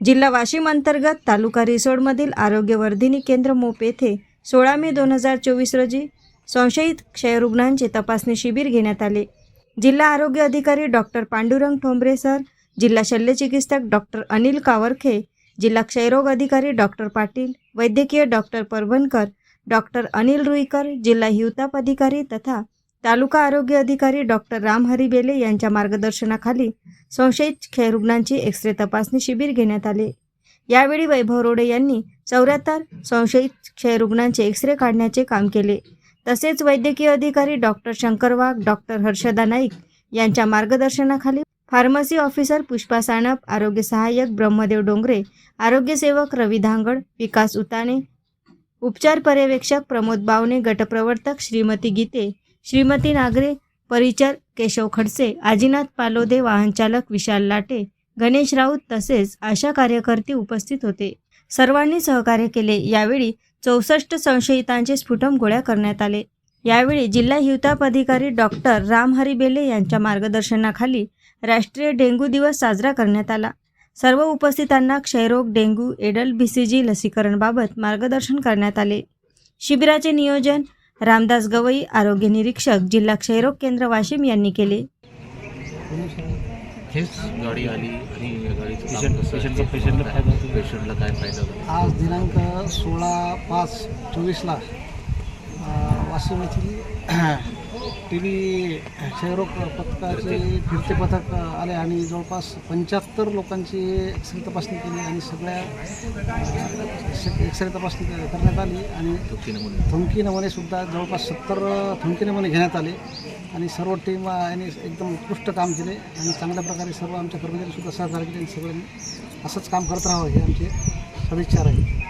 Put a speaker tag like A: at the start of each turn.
A: जिल्हा वाशिम अंतर्गत तालुका रिसोडमधील आरोग्यवर्धिनी केंद्र मोप येथे सोळा मे दोन हजार चोवीस रोजी संशयित क्षयरुग्णांचे तपासणी शिबिर घेण्यात आले. जिल्हा आरोग्य अधिकारी डॉक्टर पांडुरंग ठोंबरे सर जिल्हा शल्यचिकित्सक डॉक्टर अनिल कावरखे जिल्हा क्षयरोग अधिकारी डॉक्टर पाटील वैद्यकीय डॉक्टर परभणकर डॉक्टर अनिल रुईकर जिल्हा हिवताप अधिकारी तथा तालुका आरोग्य अधिकारी डॉक्टर राम बेले यांच्या मार्गदर्शनाखाली संशयित क्षयरुग्णांची एक्सरे तपासणी शिबिर घेण्यात आले. यावेळी वैभव रोडे यांनी चौऱ्याहत्तर संशयित क्षयरुग्णांचे एक्सरे काढण्याचे काम केले. तसेच वैद्यकीय अधिकारी डॉक्टर शंकर वाघ डॉक्टर हर्षदा नाईक यांच्या मार्गदर्शनाखाली फार्मसी ऑफिसर पुष्पा साणप आरोग्य सहाय्यक ब्रह्मदेव डोंगरे आरोग्यसेवक रवी धांगड विकास उताने उपचार पर्यवेक्षक प्रमोद बावने गटप्रवर्तक श्रीमती गीते श्रीमती नागरे परिचर केशव खडसे आजीनाथ पालोदे वाहनचालक विशाल लाटे गणेश राऊत तसेच आशा कार्यकर्ते उपस्थित होते. सर्वांनी सहकार्य केले. यावेळी चौसष्ट संशयितांचे स्फुटम गोळ्या करण्यात आले. यावेळी जिल्हा हिवताप अधिकारी डॉक्टर राम हरिबेले यांच्या मार्गदर्शनाखाली राष्ट्रीय डेंग्यू दिवस साजरा करण्यात आला. सर्व उपस्थितांना क्षयरोग डेंग्यू एडल बी सी जी लसीकरणबाबत मार्गदर्शन करण्यात आले. शिबिराचे नियोजन रामदास गवई आरोग्य निरीक्षक जिल्हा क्षयरोग केंद्र वाशिम यांनी केले.
B: हेच गाडी आली आणि या गाडीचं काम
C: पेशंट-
B: कसं आहे,
C: पेशंटला-
B: ते
C: पेशंटला
B: काय-
C: फायदा होतो.
B: पेशंटला काय फायदा होतो
D: आज दिनांक सोळा पाच चोवीसला वाशिम येथील टी व्ही क्षयरोग पथकाचे फिरते पथक आले आणि जवळपास पंच्याहत्तर लोकांची एक्सरे तपासणी केली आणि सगळ्या एक्सरे तपासणी करण्यात आली आणि थुंकी नमुनेसुद्धा जवळपास सत्तर थुंकी नमुने घेण्यात आले आणि सर्व टीम यांनी एकदम उत्कृष्ट काम केले आणि चांगल्या प्रकारे सर्व आमच्या कर्मचारीसुद्धा सहकार्य केले आणि सगळ्यांनी असंच काम करत राहावं हे आमचे सदिच्छा राहील.